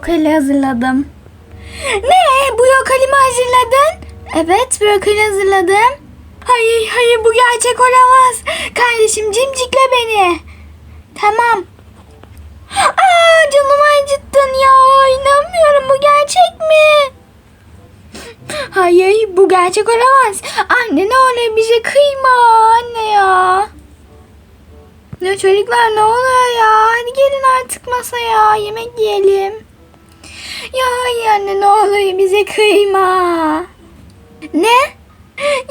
brokoli hazırladım. Ne? Brokoli mi hazırladın? Evet brokoli hazırladım. Hayır hayır bu gerçek olamaz. Kardeşim cimcikle beni. Tamam. Aa canımı acıttın ya. İnanmıyorum bu gerçek mi? Hayır bu gerçek olamaz. Anne ne olur bize kıyma anne ya. Ne çocuklar ne oluyor ya? Hadi gelin artık masaya yemek yiyelim. Ya hayır anne ne olur bize kıyma. Ne?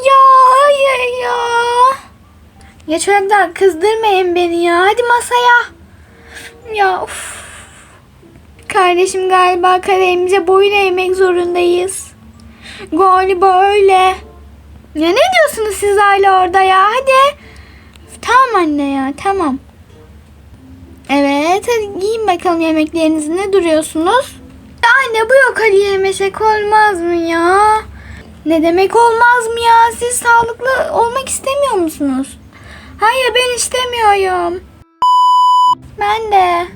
Ya hayır ya. Ya çocuklar kızdırmayın beni ya. Hadi masaya. Ya of. Kardeşim galiba kaderimize boyun eğmek zorundayız. Galiba öyle. Ya ne diyorsunuz siz hala orada ya? Hadi. Tamam anne ya tamam. Evet hadi yiyin bakalım yemeklerinizi ne duruyorsunuz? Anne bu yok yemesek olmaz mı ya? Ne demek olmaz mı ya? Siz sağlıklı olmak istemiyor musunuz? Hayır ben istemiyorum. Ben de.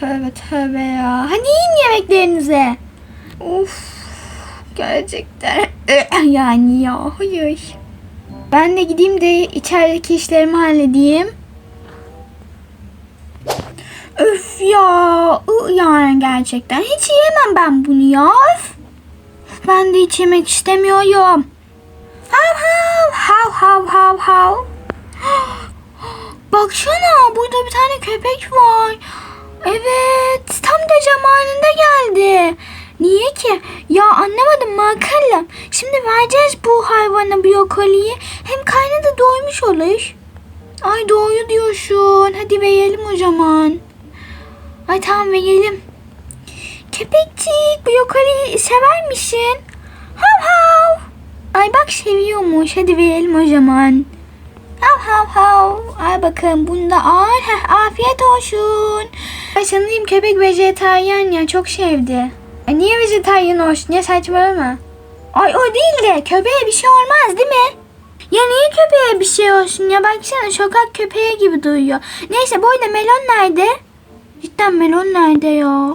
Tövbe tövbe ya. Hadi yiyin yemeklerinizi. Uf. Gerçekten. yani ya. Hayır. Ben de gideyim de içerideki işlerimi halledeyim. Ya. Yani gerçekten. Hiç yiyemem ben bunu ya. Ben de hiç yemek istemiyorum. Hav hav. Hav hav hav hav. Baksana burada bir tane köpek var. Evet tam da zamanında geldi. Niye ki? Ya anlamadım mı akıllım. Şimdi vereceğiz bu hayvana brokoliyi. Hem karnı doymuş olur. Ay doğuyu diyorsun. Hadi verelim o zaman. Ay tamam verelim. Köpekçik brokoliyi sever misin? Hav hav. Ay bak seviyormuş. Hadi verelim o zaman. Hav hav hav. Ay bakın bunda al. Heh, afiyet olsun. Ay sanırım köpek vejetaryen ya çok sevdi. E niye vejetaryen olsun ya saçmalama. Ay o değil de köpeğe bir şey olmaz değil mi? Ya niye köpeğe bir şey olsun ya baksana sokak köpeği gibi duyuyor. Neyse bu melon nerede? Cidden melon nerede ya?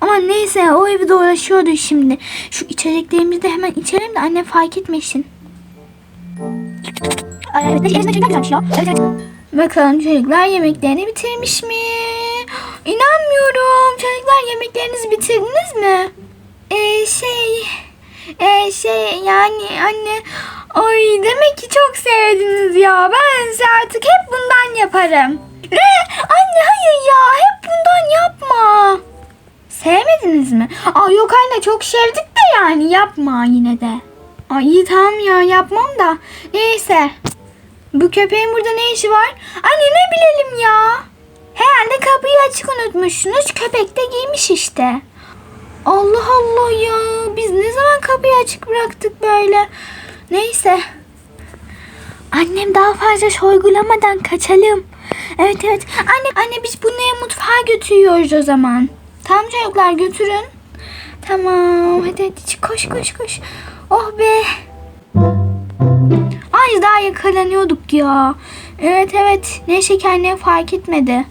Ama neyse o evde uğraşıyordu şimdi. Şu içeceklerimizi de hemen içelim de annem fark etmesin. Evet, elimde çocuklar güzelmiş ya. Evet, evet. Bakalım çocuklar yemeklerini bitirmiş mi? İnanmıyorum. Çocuklar yemeklerinizi bitirdiniz mi? Ee, şey... Ee, şey yani anne... Ay demek ki çok sevdiniz ya. Ben size artık hep bundan yaparım. Ne? Anne hayır ya. Hep bundan yapma. Sevmediniz mi? Aa yok anne çok sevdik de yani yapma yine de. Ay iyi tamam ya yapmam da. Neyse. Bu köpeğin burada ne işi var? Anne ne bilelim ya. Herhalde kapıyı açık unutmuşsunuz. Köpek de giymiş işte. Allah Allah ya. Biz ne zaman kapıyı açık bıraktık böyle. Neyse. Annem daha fazla sorgulamadan kaçalım. Evet evet. Anne anne biz bunu mutfağa götürüyoruz o zaman. Tamam çocuklar götürün. Tamam hadi hadi koş koş koş. Oh be. Ay daha yakalanıyorduk ya. Evet evet. Neyse ki annem fark etmedi.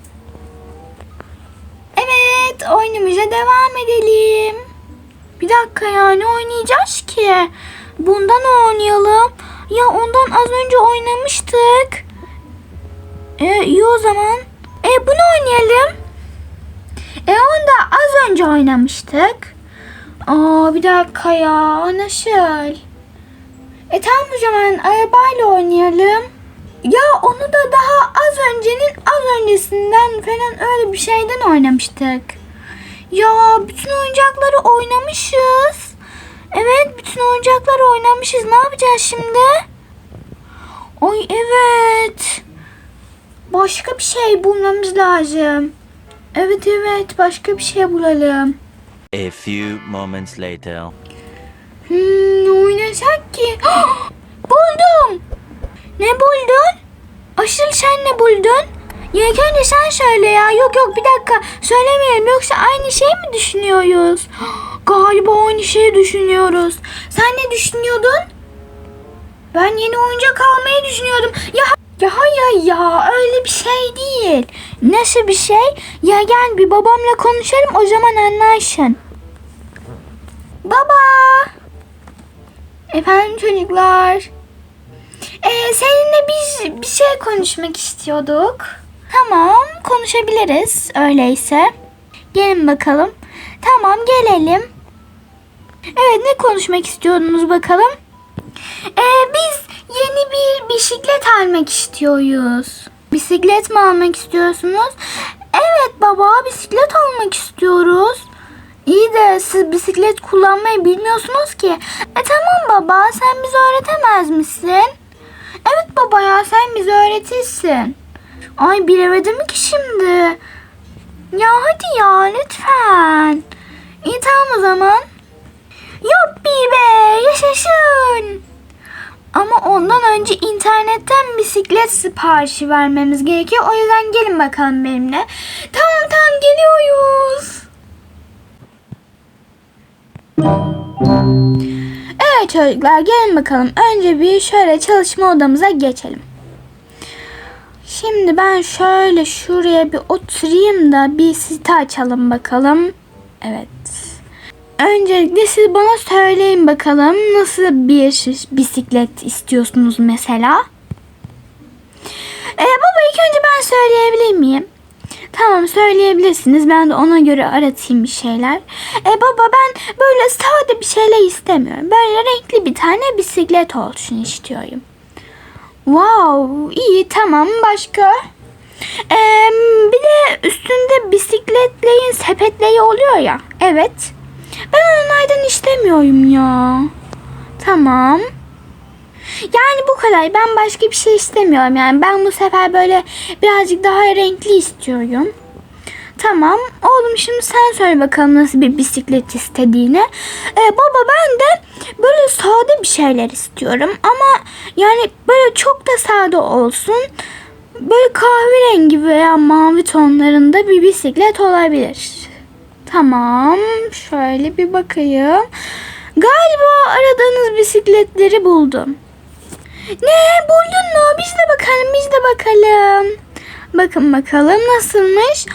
Evet oyunumuza devam edelim. Bir dakika ya ne oynayacağız ki? Bundan oynayalım. Ya ondan az önce oynamıştık. E, iyi o zaman. E bunu oynayalım. E onda az önce oynamıştık. Aa bir dakika ya nasıl? E tamam o zaman arabayla oynayalım. Ya onu da daha az öncenin az öncesinden falan öyle bir şeyden oynamıştık. Ya bütün oyuncakları oynamışız. Evet bütün oyuncakları oynamışız. Ne yapacağız şimdi? Ay evet. Başka bir şey bulmamız lazım. Evet evet başka bir şey bulalım. A few moments later. Hmm, ne oynasak ki? Buldum. Ne buldun? Aşıl sen ne buldun? Ya önce sen söyle ya. Yok yok bir dakika. Söylemeyelim yoksa aynı şey mi düşünüyoruz? Galiba aynı şeyi düşünüyoruz. Sen ne düşünüyordun? Ben yeni oyuncak almayı düşünüyordum. Ya Ya hayır ya öyle bir şey değil. Nasıl bir şey? Ya gel bir babamla konuşalım o zaman anlarsın. Baba. Efendim çocuklar. Ee, seninle biz bir şey konuşmak istiyorduk. Tamam konuşabiliriz öyleyse. Gelin bakalım. Tamam gelelim. Evet ne konuşmak istiyordunuz bakalım? Ee, biz yeni bir bisiklet almak istiyoruz. Bisiklet mi almak istiyorsunuz? Evet baba bisiklet almak istiyoruz. İyi de siz bisiklet kullanmayı bilmiyorsunuz ki. E tamam baba sen bize öğretemez misin? Evet baba ya sen bize öğretirsin. Ay bilemedim ki şimdi. Ya hadi ya lütfen. İyi tamam o zaman. Yuppi be yaşasın. Ama ondan önce internetten bisiklet siparişi vermemiz gerekiyor. O yüzden gelin bakalım benimle. Tamam tamam geliyoruz. Evet çocuklar gelin bakalım. Önce bir şöyle çalışma odamıza geçelim. Şimdi ben şöyle şuraya bir oturayım da bir site açalım bakalım. Evet. Öncelikle siz bana söyleyin bakalım nasıl bir bisiklet istiyorsunuz mesela? Ee, baba ilk önce ben söyleyebilir miyim? Tamam söyleyebilirsiniz. Ben de ona göre aratayım bir şeyler. E baba ben böyle sade bir şeyler istemiyorum. Böyle renkli bir tane bisiklet olsun istiyorum. Wow iyi tamam başka? Ee, bir de üstünde bisikletlerin sepetleri oluyor ya. Evet. Ben onlardan istemiyorum ya. Tamam. Yani bu kadar. Ben başka bir şey istemiyorum. Yani ben bu sefer böyle birazcık daha renkli istiyorum. Tamam. Oğlum şimdi sen söyle bakalım nasıl bir bisiklet istediğini. Ee, baba ben de böyle sade bir şeyler istiyorum. Ama yani böyle çok da sade olsun. Böyle kahverengi veya mavi tonlarında bir bisiklet olabilir. Tamam. Şöyle bir bakayım. Galiba aradığınız bisikletleri buldum. Ne buldun mu? Biz de bakalım biz de bakalım. Bakın bakalım nasılmış.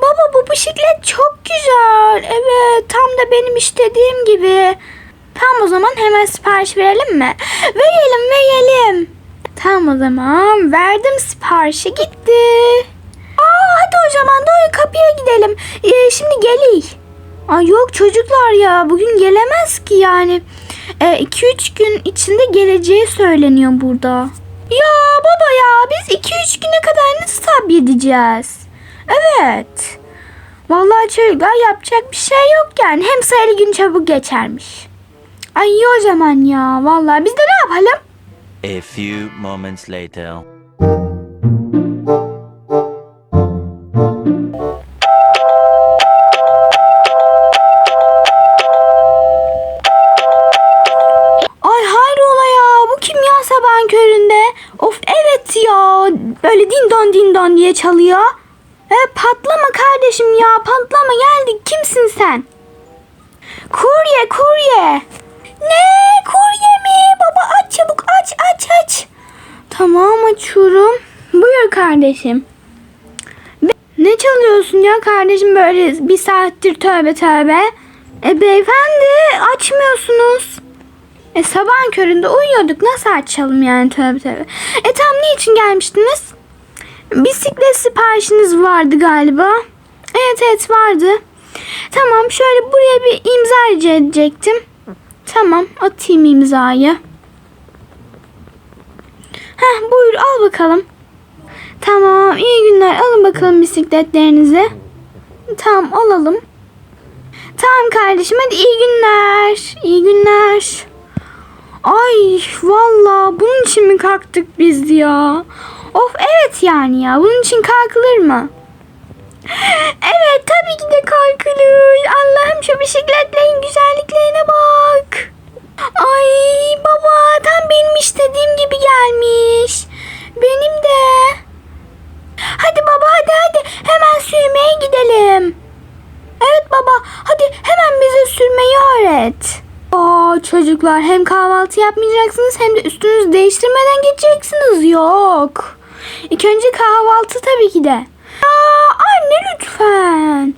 Baba bu bisiklet çok güzel. Evet tam da benim istediğim gibi. Tamam o zaman hemen sipariş verelim mi? Verelim verelim. Tamam o zaman verdim siparişi gitti. Aa hadi o zaman doğru kapıya gidelim. Ee, şimdi geliy. Ay yok çocuklar ya bugün gelemez ki yani. 2-3 gün içinde geleceği söyleniyor burada. Ya baba ya biz 2-3 güne kadar nasıl sabredeceğiz? Evet. Vallahi çocuklar yapacak bir şey yok yani. Hem sayılı gün çabuk geçermiş. Ay iyi o zaman ya. Vallahi biz de ne yapalım? A few moments later. Evet ya böyle din don din don diye çalıyor. E, patlama kardeşim ya patlama geldik kimsin sen? Kurye kurye. Ne kurye mi? Baba aç çabuk aç aç aç. Tamam açıyorum. Buyur kardeşim. Ne çalıyorsun ya kardeşim böyle bir saattir tövbe tövbe. E beyefendi açmıyorsunuz. E sabahın köründe uyuyorduk. Nasıl açalım yani tövbe tövbe. E tam niçin gelmiştiniz? Bisiklet siparişiniz vardı galiba. Evet evet vardı. Tamam şöyle buraya bir imza rica edecektim. Tamam atayım imzayı. Heh buyur al bakalım. Tamam iyi günler alın bakalım bisikletlerinizi. Tamam alalım. Tamam kardeşim hadi iyi günler. İyi günler. Ay valla bunun için mi kalktık biz ya? Of evet yani ya bunun için kalkılır mı? Evet tabii ki de kalkılır. Allah'ım şu bisikletlerin güzelliklerine bak. Ay baba tam benim istediğim gibi gelmiş. Benim de. Hadi baba hadi hadi hemen sürmeye gidelim. Evet baba hadi hemen bize sürmeyi öğret. Aa çocuklar hem kahvaltı yapmayacaksınız hem de üstünüzü değiştirmeden geçeceksiniz. Yok. İlk önce kahvaltı tabii ki de. Aa, anne lütfen.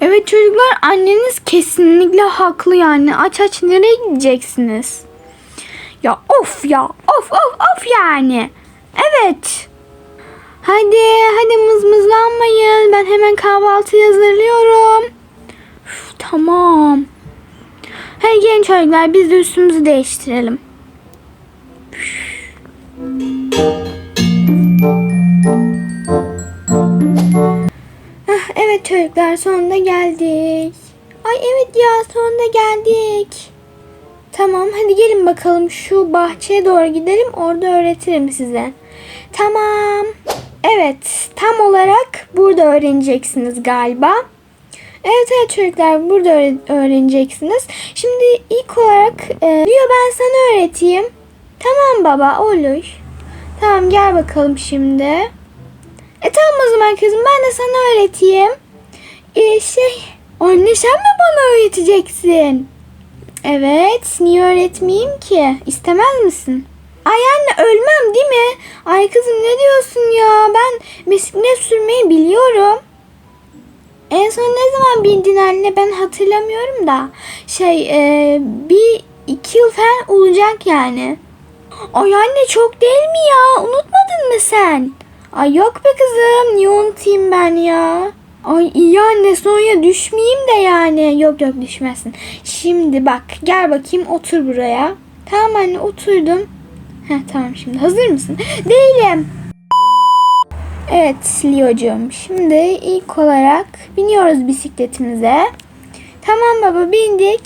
Evet çocuklar anneniz kesinlikle haklı yani. Aç aç nereye gideceksiniz? Ya of ya of of of yani. Evet. Hadi hadi mızmızlanmayın. Ben hemen kahvaltı hazırlıyorum. Üf, tamam. Hadi gelin çocuklar biz de üstümüzü değiştirelim. Ah, evet çocuklar sonunda geldik. Ay evet ya sonunda geldik. Tamam hadi gelin bakalım şu bahçeye doğru gidelim orada öğretirim size. Tamam. Evet tam olarak burada öğreneceksiniz galiba. Evet evet çocuklar burada öğre- öğreneceksiniz. Şimdi ilk olarak e, diyor ben sana öğreteyim. Tamam baba olur. Tamam gel bakalım şimdi. E tamam o zaman kızım ben de sana öğreteyim. E, şey anne sen mi bana öğreteceksin? Evet niye öğretmeyeyim ki? İstemez misin? Ay anne ölmem değil mi? Ay kızım ne diyorsun ya? Ben bisiklet sürmeyi biliyorum. En son ne zaman bindin anne ben hatırlamıyorum da. Şey e, bir iki yıl falan olacak yani. Ay anne çok değil mi ya? Unutmadın mı sen? Ay yok be kızım. Niye unutayım ben ya? Ay iyi anne sonra düşmeyeyim de yani. Yok yok düşmezsin. Şimdi bak gel bakayım otur buraya. Tamam anne oturdum. Heh tamam şimdi hazır mısın? Değilim. Evet Leo'cum şimdi ilk olarak biniyoruz bisikletimize. Tamam baba bindik.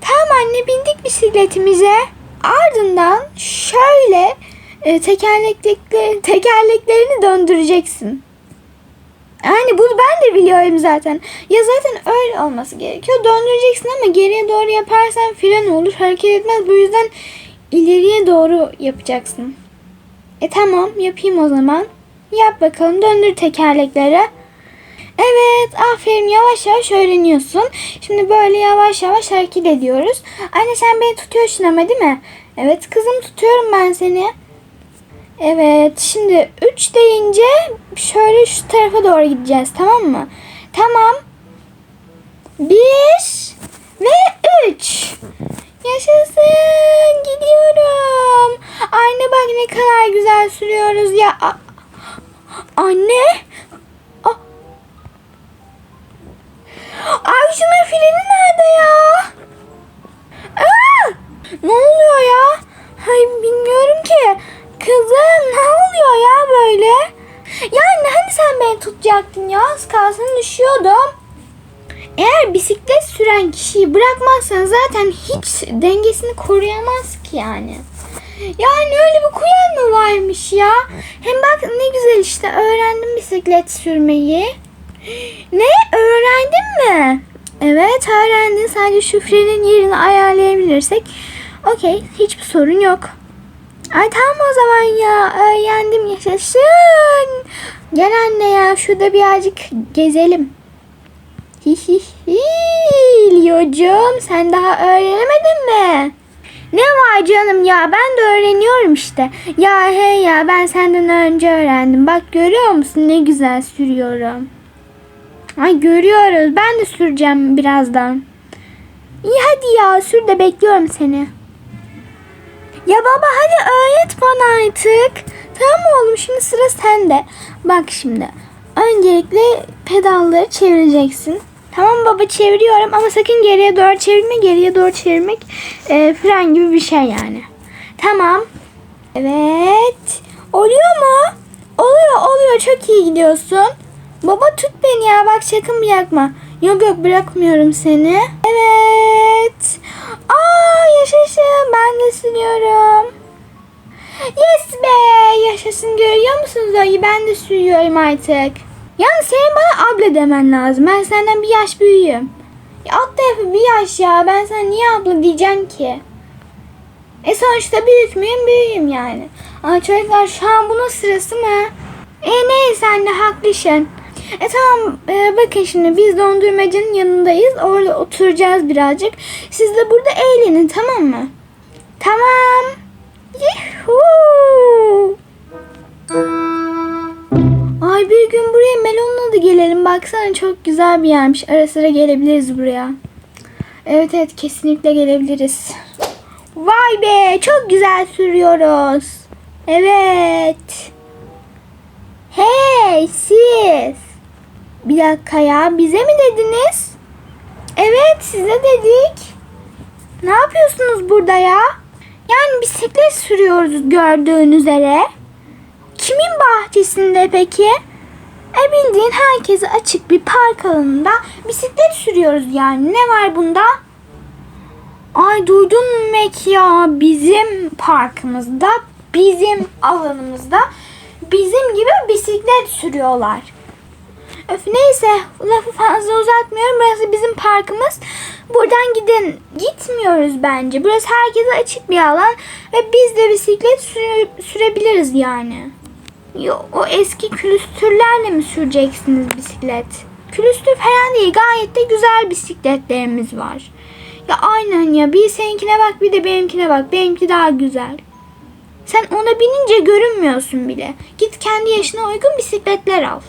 Tamam anne bindik bisikletimize. Ardından şöyle e, tekerlekleri, tekerleklerini döndüreceksin. Yani bunu ben de biliyorum zaten. Ya zaten öyle olması gerekiyor. Döndüreceksin ama geriye doğru yaparsan fren olur. Hareket etmez. Bu yüzden ileriye doğru yapacaksın. E tamam yapayım o zaman. Yap bakalım döndür tekerlekleri. Evet aferin yavaş yavaş öğreniyorsun. Şimdi böyle yavaş yavaş hareket ediyoruz. Anne sen beni tutuyorsun ama değil mi? Evet kızım tutuyorum ben seni. Evet şimdi 3 deyince şöyle şu tarafa doğru gideceğiz tamam mı? Tamam. 1 ve 3. Yaşasın gidiyorum. Anne bak ne kadar güzel sürüyoruz ya. Anne. A- Ay şunun freni nerede ya? Aa! Ne oluyor ya? Ay bilmiyorum ki. Kızım ne oluyor ya böyle? Ya anne hani sen beni tutacaktın ya az kalsın düşüyordum. Eğer bisiklet süren kişiyi bırakmazsan zaten hiç dengesini koruyamaz ki yani. Yani öyle bir kuyen mi varmış ya? Hem bak ne güzel işte öğrendim bisiklet sürmeyi. Ne öğrendin mi? Evet öğrendin. Sadece şu frenin yerini ayarlayabilirsek. Okey hiçbir sorun yok. Ay tamam o zaman ya. Öğrendim yaşasın. Gel anne ya şurada birazcık gezelim. Hi hi hi. Lio'cum sen daha öğrenemedin mi? Ne var canım ya ben de öğreniyorum işte. Ya hey ya ben senden önce öğrendim. Bak görüyor musun ne güzel sürüyorum. Ay görüyoruz. Ben de süreceğim birazdan. İyi hadi ya sür de bekliyorum seni. Ya baba hadi öğret bana artık. Tamam oğlum şimdi sıra sende. Bak şimdi. Öncelikle pedalları çevireceksin. Tamam baba çeviriyorum ama sakın geriye doğru çevirme. Geriye doğru çevirmek e, fren gibi bir şey yani. Tamam. Evet. Oluyor mu? Oluyor oluyor çok iyi gidiyorsun. Baba tut beni ya bak sakın bırakma. Yok yok bırakmıyorum seni. Evet. Aa yaşasın ben de sürüyorum. Yes be yaşasın görüyor musun Zoe ben de sürüyorum artık. Yani senin bana abla demen lazım. Ben senden bir yaş büyüğüm. Ya alt tarafı bir yaş ya. Ben sana niye abla diyeceğim ki? E sonuçta büyük müyüm büyüğüm yani. Ama çocuklar şu an bunun sırası mı? E neyse anne haklısın. E tamam e, bakın şimdi biz dondurmacının yanındayız. Orada oturacağız birazcık. Siz de burada eğlenin tamam mı? Tamam. Yuhuu. Bir gün buraya melonla da gelelim. Baksana çok güzel bir yermiş. Ara sıra gelebiliriz buraya. Evet evet kesinlikle gelebiliriz. Vay be çok güzel sürüyoruz. Evet. Hey siz. Bir dakika ya bize mi dediniz? Evet size dedik. Ne yapıyorsunuz burada ya? Yani bisiklet sürüyoruz gördüğünüz üzere. Kimin bahçesinde peki? E bildiğin herkese açık bir park alanında bisiklet sürüyoruz yani. Ne var bunda? Ay duydun mu Mek ya? Bizim parkımızda, bizim alanımızda bizim gibi bisiklet sürüyorlar. Öf neyse lafı fazla uzatmıyorum. Burası bizim parkımız. Buradan gidin gitmiyoruz bence. Burası herkese açık bir alan ve biz de bisiklet süre- sürebiliriz yani. Yo, o eski külüstürlerle mi süreceksiniz bisiklet? Külüstür falan değil. Gayet de güzel bisikletlerimiz var. Ya aynen ya. Bir seninkine bak bir de benimkine bak. Benimki daha güzel. Sen ona binince görünmüyorsun bile. Git kendi yaşına uygun bisikletler al.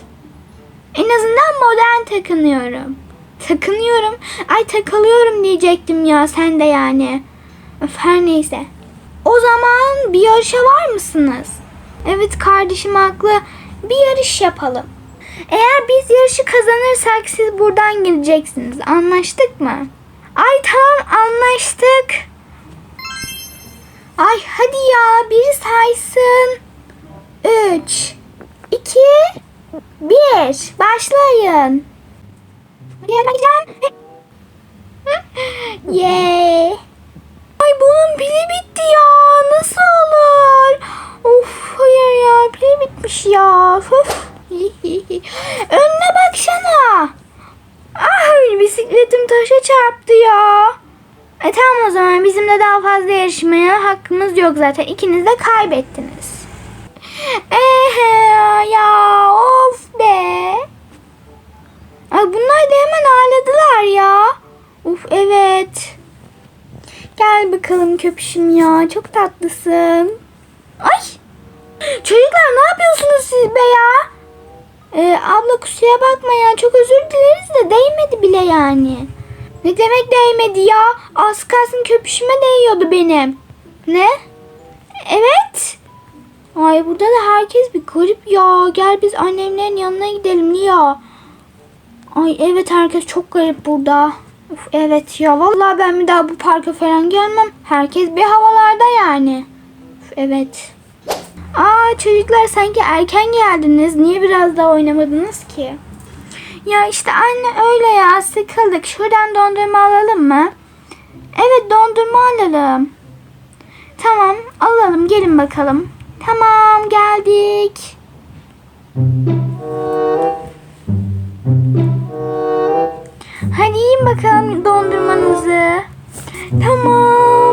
En azından modern takınıyorum. Takınıyorum. Ay takılıyorum diyecektim ya sen de yani. Öf, her neyse. O zaman bir yarışa var mısınız? Evet kardeşim haklı. Bir yarış yapalım. Eğer biz yarışı kazanırsak siz buradan gideceksiniz. Anlaştık mı? Ay tamam anlaştık. Ay hadi ya biri saysın. 3 2 1 Başlayın. Ben gideceğim. Yay. Ay bunun pili bitti ya. Nasıl olur? Hayır ya pili bitmiş ya. Of. Önüne baksana. Ay bisikletim taşa çarptı ya. E tamam o zaman bizimle daha fazla yarışmaya hakkımız yok zaten. İkiniz de kaybettiniz. Ehe ya of be. Ay bunlar da hemen ağladılar ya. Of evet. Gel bakalım köpüşüm ya. Çok tatlısın. Ay. Çocuklar ne yapıyorsunuz siz be ya? Ee, abla kusura bakma ya. Çok özür dileriz de değmedi bile yani. Ne demek değmedi ya? Az kalsın köpüşüme değiyordu benim. Ne? Evet. Ay burada da herkes bir garip ya. Gel biz annemlerin yanına gidelim Lia. Ay evet herkes çok garip burada. Uf, evet ya vallahi ben bir daha bu parka falan gelmem. Herkes bir havalarda yani. Uf, evet. Aa çocuklar sanki erken geldiniz. Niye biraz daha oynamadınız ki? Ya işte anne öyle ya sıkıldık. Şuradan dondurma alalım mı? Evet dondurma alalım. Tamam alalım gelin bakalım. Tamam geldik. Hadi yiyin bakalım dondurmanızı. Tamam